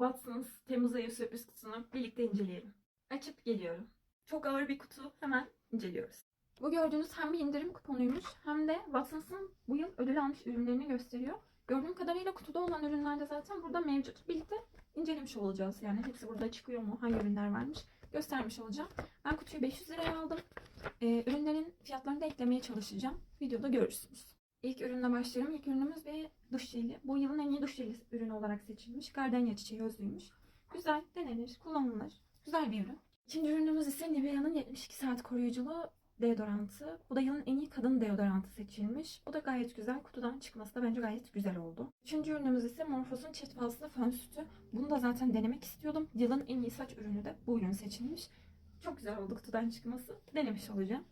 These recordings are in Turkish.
Watson's Temmuz ayı sürpriz kutusunu birlikte inceleyelim. Açıp geliyorum. Çok ağır bir kutu. Hemen inceliyoruz. Bu gördüğünüz hem bir indirim kuponuymuş hem de Watson's'ın bu yıl ödül almış ürünlerini gösteriyor. Gördüğüm kadarıyla kutuda olan ürünler de zaten burada mevcut. Birlikte incelemiş olacağız. Yani hepsi burada çıkıyor mu? Hangi ürünler varmış? Göstermiş olacağım. Ben kutuyu 500 liraya aldım. Ee, ürünlerin fiyatlarını da eklemeye çalışacağım. Videoda görürsünüz. İlk ürünle başlayalım. İlk ürünümüz bir duş jeli. Bu yılın en iyi duş jeli ürünü olarak seçilmiş. Gardenia çiçeği özlüymüş. Güzel, denenir, kullanılır. Güzel bir ürün. İkinci ürünümüz ise Nivea'nın 72 saat koruyuculu deodorantı. Bu da yılın en iyi kadın deodorantı seçilmiş. Bu da gayet güzel. Kutudan çıkması da bence gayet güzel oldu. Üçüncü ürünümüz ise Morphos'un çift fazla fön sütü. Bunu da zaten denemek istiyordum. Yılın en iyi saç ürünü de bu ürün seçilmiş. Çok güzel oldu kutudan çıkması. Denemiş olacağım.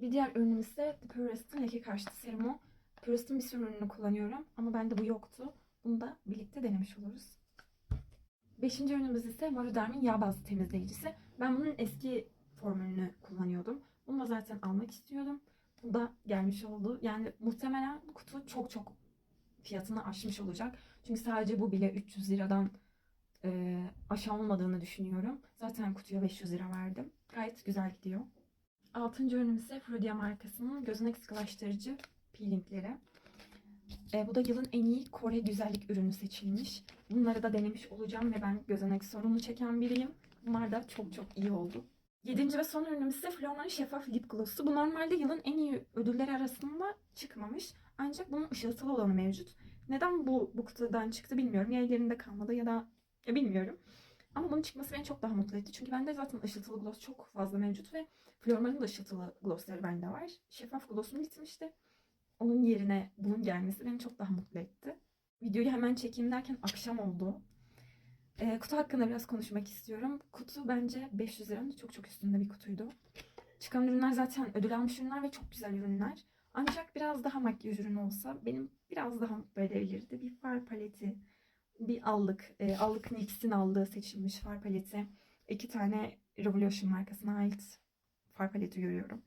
Bir diğer ürünüm ise The Purist'in leke karşıtı serumu. Purist'in bir sürü ürününü kullanıyorum ama bende bu yoktu. Bunu da birlikte denemiş oluruz. Beşinci ürünümüz ise Maruderm'in yağ bazlı temizleyicisi. Ben bunun eski formülünü kullanıyordum. Bunu da zaten almak istiyordum. Bu da gelmiş oldu. Yani muhtemelen kutu çok çok fiyatını aşmış olacak. Çünkü sadece bu bile 300 liradan e, aşağı olmadığını düşünüyorum. Zaten kutuya 500 lira verdim. Gayet güzel gidiyor. Altıncı ürünüm ise Frudia markasının gözenek sıkılaştırıcı peelingleri. E, bu da yılın en iyi Kore güzellik ürünü seçilmiş. Bunları da denemiş olacağım ve ben gözenek sorunu çeken biriyim. Bunlar da çok çok iyi oldu. Yedinci ve son ürünüm ise Flora'nın şeffaf lip gloss'u. Bu normalde yılın en iyi ödülleri arasında çıkmamış. Ancak bunun ışıltılı olanı mevcut. Neden bu bu kutudan çıktı bilmiyorum. Ya ellerinde kalmadı ya da ya bilmiyorum. Ama bunun çıkması beni çok daha mutlu etti. Çünkü bende zaten ışıltılı gloss çok fazla mevcut ve Flormar'ın da ışıltılı glossları bende var. Şeffaf glossum bitmişti. Onun yerine bunun gelmesi beni çok daha mutlu etti. Videoyu hemen çekeyim derken akşam oldu. Ee, kutu hakkında biraz konuşmak istiyorum. Kutu bence 500 liranın çok çok üstünde bir kutuydu. Çıkan ürünler zaten ödül almış ürünler ve çok güzel ürünler. Ancak biraz daha makyaj ürünü olsa benim biraz daha mutlu edebilirdi. Bir far paleti, bir allık, e, allık NYX'in aldığı seçilmiş far paleti. iki tane Revolution markasına ait far paleti görüyorum.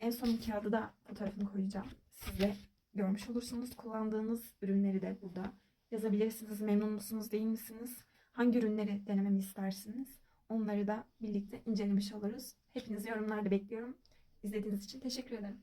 En son bir kağıdı da fotoğrafını koyacağım. Siz de görmüş olursunuz. Kullandığınız ürünleri de burada yazabilirsiniz. Memnun musunuz, değil misiniz? Hangi ürünleri denememi istersiniz? Onları da birlikte incelemiş oluruz. Hepinizi yorumlarda bekliyorum. İzlediğiniz için teşekkür ederim.